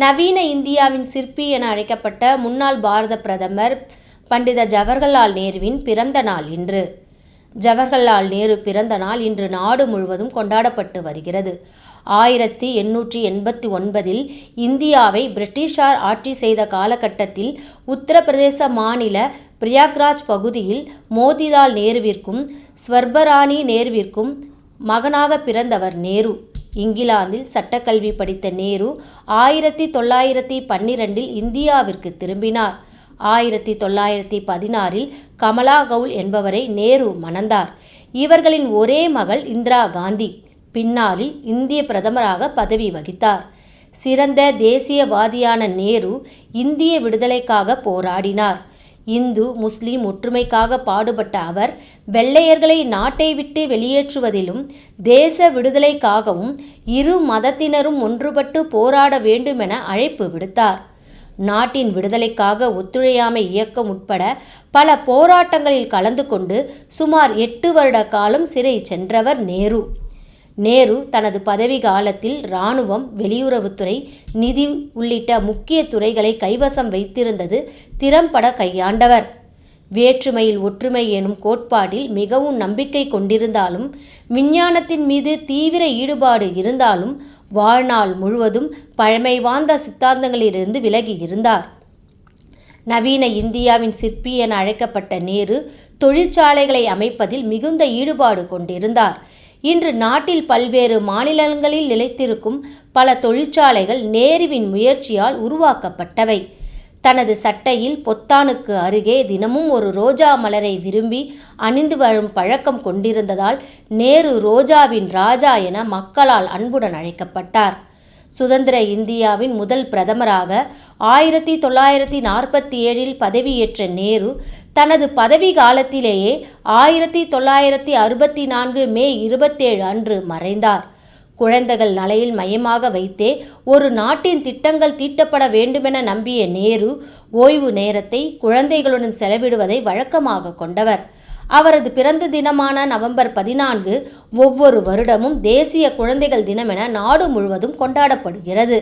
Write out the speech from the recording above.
நவீன இந்தியாவின் சிற்பி என அழைக்கப்பட்ட முன்னாள் பாரத பிரதமர் பண்டித ஜவஹர்லால் நேருவின் பிறந்த நாள் இன்று. ஜவஹர்லால் நேரு பிறந்த நாள் இன்று நாடு முழுவதும் கொண்டாடப்பட்டு வருகிறது. ஆயிரத்தி எண்ணூற்றி எண்பத்தி ஒன்பதில் இந்தியாவை பிரிட்டிஷார் ஆட்சி செய்த காலகட்டத்தில் உத்தரப்பிரதேச மாநில பிரயாக்ராஜ் பகுதியில் மோதிலால் நேருவிற்கும் ஸ்வர்பராணி நேருவிற்கும் மகனாக பிறந்தவர் நேரு. இங்கிலாந்தில் சட்டக்கல்வி படித்த நேரு ஆயிரத்தி தொள்ளாயிரத்தி பன்னிரெண்டில் இந்தியாவிற்கு திரும்பினார். ஆயிரத்தி தொள்ளாயிரத்தி பதினாறில் கமலா கவுல் என்பவரை நேரு மணந்தார். இவர்களின் ஒரே மகள் இந்திரா காந்தி. பின்னாளில் இந்திய பிரதமராக பதவி வகித்தார். சிறந்த தேசியவாதியான நேரு இந்திய விடுதலைக்காக போராடினார். இந்து முஸ்லிம் ஒற்றுமைக்காக பாடுபட்ட அவர் வெள்ளையர்களை நாட்டை விட்டு வெளியேற்றுவதிலும் தேச விடுதலைக்காகவும் இரு மதத்தினரும் ஒன்றுபட்டு போராட வேண்டுமென அழைப்பு விடுத்தார். நாட்டின் விடுதலைக்காக ஒத்துழையாமை இயக்கம் உட்பட பல போராட்டங்களில் கலந்து கொண்டு சுமார் எட்டு வருட காலம் சிறை சென்றவர் நேரு. நேரு தனது பதவி காலத்தில் இராணுவம் வெளியுறவுத்துறை நிதி உள்ளிட்ட முக்கிய துறைகளை கைவசம் வைத்திருந்தது திறம்பட கையாண்டவர். வேற்றுமையில் ஒற்றுமை எனும் கோட்பாட்டில் மிகவும் நம்பிக்கை கொண்டிருந்தாலும் விஞ்ஞானத்தின் மீது தீவிர ஈடுபாடு இருந்தாலும் வாழ்நாள் முழுவதும் பழமை வாய்ந்த சித்தாந்தங்களிலிருந்து விலகி இருந்தார். நவீன இந்தியாவின் சிற்பி என அழைக்கப்பட்ட நேரு தொழிற்சாலைகளை அமைப்பதில் மிகுந்த ஈடுபாடு கொண்டிருந்தார். இன்று நாட்டில் பல்வேறு மாநிலங்களில் நிலைத்திருக்கும் பல தொழிற்சாலைகள் நேருவின் முயற்சியால் உருவாக்கப்பட்டவை. தனது சட்டையில் பொத்தானுக்கு அருகே தினமும் ஒரு ரோஜா மலரை விரும்பி அணிந்து வரும் பழக்கம் கொண்டிருந்ததால் நேரு ரோஜாவின் ராஜா என மக்களால் அன்புடன் அழைக்கப்பட்டார். சுதந்திர இந்தியாவின் முதல் பிரதமராக ஆயிரத்தி தொள்ளாயிரத்தி நாற்பத்தி ஏழில் பதவியேற்ற நேரு தனது பதவி காலத்திலேயே ஆயிரத்தி தொள்ளாயிரத்தி அறுபத்தி நான்கு மே இருபத்தேழு அன்று மறைந்தார். குழந்தைகள் நலையில் மையமாக வைத்தே ஒரு நாட்டின் திட்டங்கள் தீட்டப்பட வேண்டுமென நம்பிய நேரு ஓய்வு நேரத்தை குழந்தைகளுடன் செலவிடுவதை வழக்கமாக கொண்டவர். அவரது பிறந்த தினமான நவம்பர் பதினான்கு ஒவ்வொரு வருடமும் தேசிய குழந்தைகள் தினமென நாடு முழுவதும் கொண்டாடப்படுகிறது.